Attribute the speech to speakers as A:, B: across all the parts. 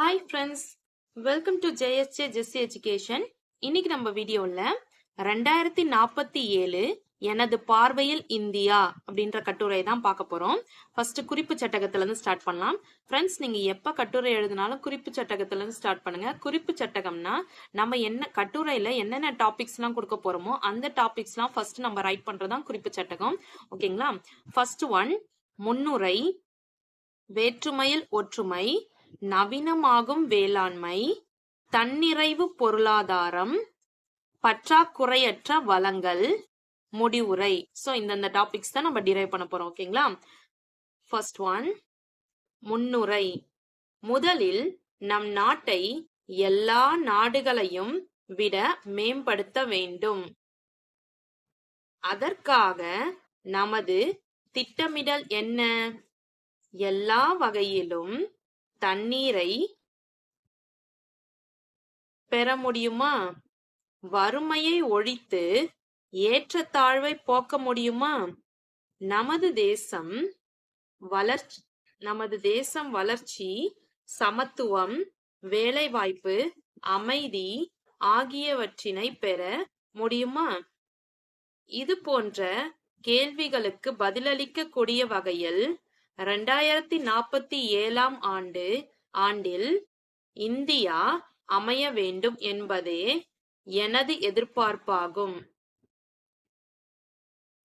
A: Hi friends welcome to JSJ Jessie education இன்னைக்கு நம்ம வீடியோவில் ரெண்டாயிரத்தி நாற்பத்தி ஏழு எனது பார்வையில் இந்தியா அப்படின்ற கட்டுரை தான் பார்க்க போறோம். ஃபர்ஸ்ட் குறிப்பு சட்டகத்துல இருந்து ஸ்டார்ட் பண்ணலாம். ஃப்ரெண்ட்ஸ் நீங்க எப்ப கட்டுரை எழுதினாலும் குறிப்பு சட்டகத்துல இருந்து ஸ்டார்ட் பண்ணுங்க. குறிப்பு சட்டகம்னா நம்ம என்ன கட்டுரையில என்னென்ன டாபிக்ஸ்லாம் கொடுக்க போறோமோ அந்த டாபிக்ஸ்லாம் ஃபர்ஸ்ட் நம்ம ரைட் பண்றதுதான் குறிப்பு சட்டகம். ஓகேங்களா ஃபர்ஸ்ட் ஒன் முன்னுரை வேற்றுமையில் ஒற்றுமை நவீனமாகும் வேளாண்மை தன்னிறைவு பொருளாதாரம் பற்றாக்குறையற்ற வளங்கள் முடிவுரை. சோ இந்தந்த டாபிக்ஸ் தான் நம்ம டிரைவ் பண்ண போறோம் ஓகேங்களா ஃபர்ஸ்ட் ஒன் முன்னுரை. முதலில் நம் நாட்டை எல்லா நாடுகளையும் விட மேம்படுத்த வேண்டும். அதற்காக நமது திட்டமிடல் என்ன? எல்லா வகையிலும் தண்ணீரை பெற முடியுமா? வறுமையை ஒழித்து ஏற்றத்தாழ்வை போக்க முடியுமா? நமது தேசம் வளர்ச்சி நமது தேசம் வளர்ச்சி சமத்துவம் வேலைவாய்ப்பு அமைதி ஆகியவற்றினை பெற முடியுமா? இது போன்ற கேள்விகளுக்கு பதிலளிக்கக்கூடிய வகையில் ரெண்டாயிரத்தி நாற்பத்தி ஏழாம் ஆண்டு ஆண்டில் இந்தியா அமைய வேண்டும் என்பதே எனது எதிர்பார்ப்பாகும்.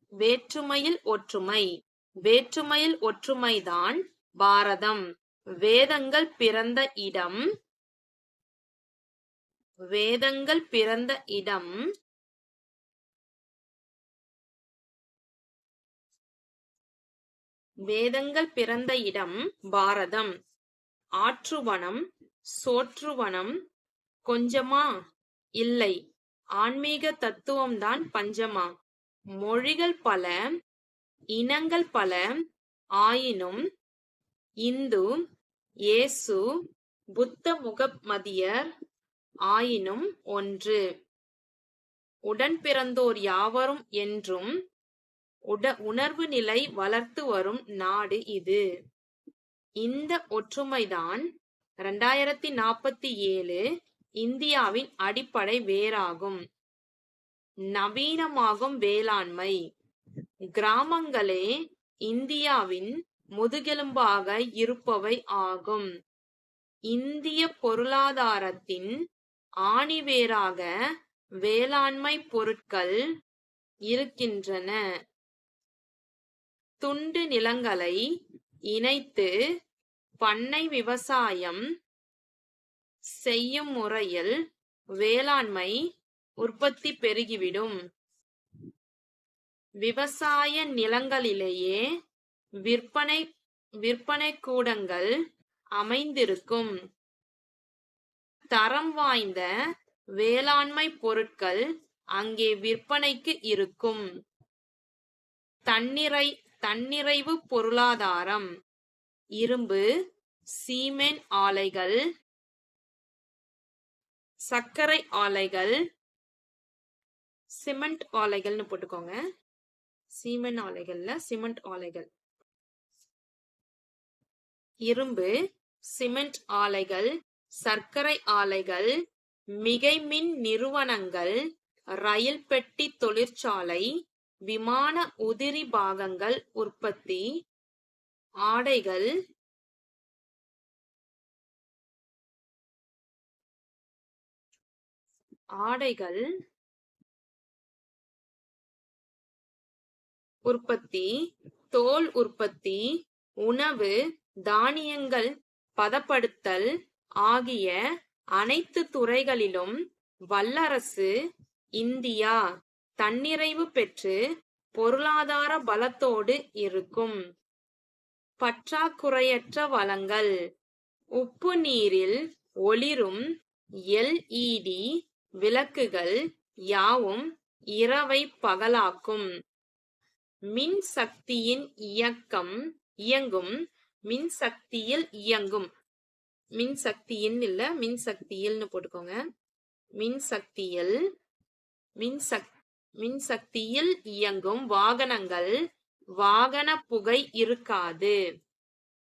A: வேற்றுமையில் ஒற்றுமை. வேற்றுமையில் ஒற்றுமைதான் பாரதம். வேதங்கள் பிறந்த இடம். வேதங்கள் பிறந்த இடம். வேதங்கள் பிறந்த இடம் பாரதம். ஆற்றுவனம் சோற்றுவனம் கொஞ்சமா? இல்லை. ஆன்மீக தத்துவம்தான் பஞ்சமா? மொழிகள் பல இனங்கள் பல ஆயினும் இந்து இயேசு புத்த முகமதியர் ஆயினும் ஒன்று. உடன் பிறந்தோர் யாவரும் என்றும் உட உணர்வு நிலை வளர்த்து வரும் நாடு இது. இந்த ஒற்றுமைதான் ரெண்டாயிரத்தி நாற்பத்தி ஏழு இந்தியாவின் அடிப்படை வேறாகும். நவீனமாகும் வேளாண்மை. கிராமங்களே இந்தியாவின் முதுகெலும்பாக இருப்பவை ஆகும். இந்திய பொருளாதாரத்தின் ஆணிவேராக வேளாண்மை பொருட்கள் இருக்கின்றன. துண்டு நிலங்களை இணைத்து பண்ணை விவசாயம் செய்யும் முறையில் வேளாண்மை உற்பத்தி பெருகிவிடும். விவசாய நிலங்களிலேயே விற்பனை விற்பனை கூடங்கள் அமைந்திருக்கும். தரம் வாய்ந்த வேளாண்மை பொருட்கள் அங்கே விற்பனைக்கு இருக்கும். தன்னிறை தன்னிறைவு பொருளாதாரம். இரும்பு சீமென் ஆலைகள். சர்க்கரை ஆலைகள். சிமெண்ட் ஆலைகள்னு போட்டுக்கோங்க. சீமெண்ட் ஆலைகள்ல சிமெண்ட் ஆலைகள். இரும்பு சிமெண்ட் ஆலைகள். சர்க்கரை ஆலைகள். மிகைமின் நிறுவனங்கள். ரயில் பெட்டி தொழிற்சாலை. விமான உதிரி பாகங்கள் உற்பத்தி ஆடைகள் ஆடைகள் உற்பத்தி தோல் உற்பத்தி உணவு தானியங்கள் பதப்படுத்தல் ஆகிய அனைத்து துறைகளிலும் வல்லரசு இந்தியா. தன்னிறைவு பெற்று பொருளாதார பலத்தோடு இருக்கும். பற்றாக்குறையற்ற வளங்கள். உப்பு நீரில் ஒளிரும் எல்இடி விளக்குகள் யாவும் இரவை பகலாக்கும். மின் சக்தியின் இயக்கம் இயங்கும். மின்சக்தியில் இயங்கும். மின்சக்தியின் இல்ல மின்சக்தியில்னு போட்டுக்கோங்க. மின்சக்தியில் மின்சக்தி மின்சக்தியில் இயங்கும் வாகனங்கள் வாகன புகை இருக்காது.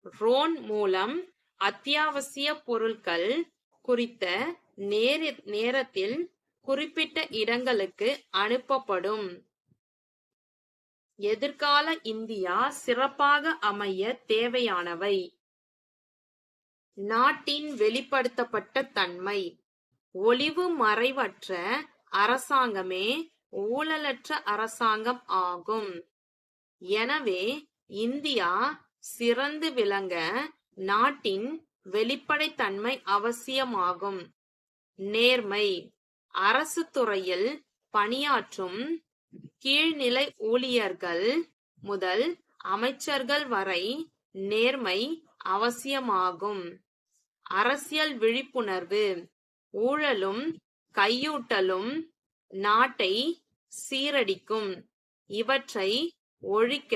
A: ரோன் மூலம் அத்தியாவசிய பொருட்கள் குறித்த நேர நேரத்தில் குறிப்பிட்ட இடங்களுக்கு அனுப்பப்படும். எதிர்கால இந்தியா சிறப்பாக அமைய தேவையானவை. நாட்டின் வெளிப்படுத்தப்பட்ட தன்மை. ஒளிவு மறைவற்ற அரசாங்கமே ஊழலற்ற அரசாங்கம் ஆகும். எனவே இந்தியா சிறந்து விளங்க நாட்டின் வெளிப்படைத்தன்மை அவசியமாகும். நேர்மை. அரசு துறையில் பணியாற்றும் கீழ்நிலை ஊழியர்கள் முதல் அமைச்சர்கள் வரை நேர்மை அவசியமாகும். அரசியல் விழிப்புணர்வு. ஊழலும் கையூட்டலும் நாட்டை சீரடிக்கும். இவற்றை ஒழிக்க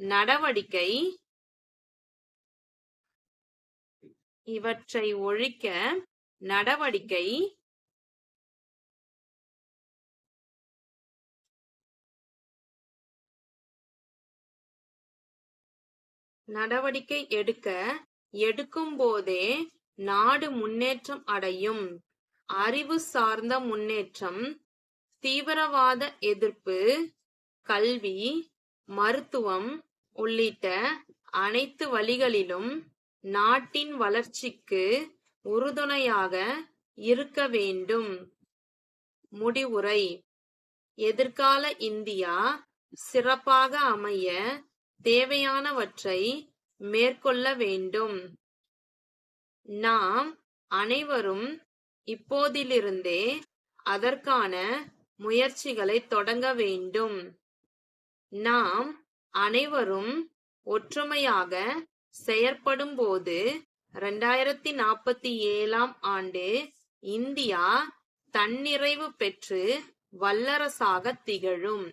A: நடவடிக்கை இவற்றை ஒழிக்க நடவடிக்கை நடவடிக்கை எடுக்க எடுக்கும் போதே நாடு முன்னேற்றம் அடையும். அறிவு சார்ந்த முன்னேற்றம் தீவிரவாத எதிர்ப்பு கல்வி மருத்துவம் உள்ளிட்ட அனைத்து வழிகளிலும் நாட்டின் வளர்ச்சிக்கு உறுதுணையாக இருக்க வேண்டும். முடிவுரை. எதிர்கால இந்தியா சிறப்பாக அமைய தேவையானவற்றை மேற்கொள்ள வேண்டும். நாம் அனைவரும் இப்போதிலிருந்தே அதற்கான முயற்சிகளை தொடங்க வேண்டும். நாம் அனைவரும் ஒற்றுமையாக செயற்படும் போது ரெண்டாயிரத்தி நாற்பத்தி ஏழாம் ஆண்டு இந்தியா தன்னிறைவு பெற்று வல்லரசாக திகழும்.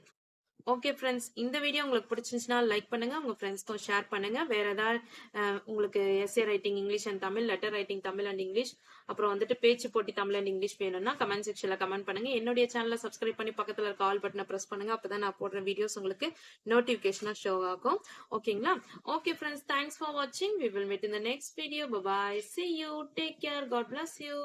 A: ஓகே ஃப்ரெண்ட்ஸ் இந்த வீடியோ உங்களுக்கு பிடிச்சிருந்துச்சுன்னா லைக் பண்ணுங்க உங்க ஃப்ரெண்ட்ஸ்க்கும் ஷேர் பண்ணுங்க. வேற ஏதாவது உங்களுக்கு essay writing English and Tamil letter writing Tamil and English அப்புறம் வந்துட்டு பேச்சு போட்டி தமிழ் அண்ட் இங்கிலீஷ் வேணும்னா கமெண்ட் செக்ஷன்ல கமெண்ட் பண்ணுங்க. என்னுடைய சேனலை சப்ஸ்கிரைப் பண்ணி பக்கத்துல இருக்க ஆல் பட்டனை பிரஸ் பண்ணுங்க. அப்பதான் நான் போடுற வீடியோஸ் உங்களுக்கு நோட்டிபிகேஷனா ஷோ ஆகும். ஓகேங்களா ஓகே ஃப்ரெண்ட்ஸ் தேங்க்ஸ் ஃபார் வாட்சிங் we will meet in the next video bye bye see you take care God bless you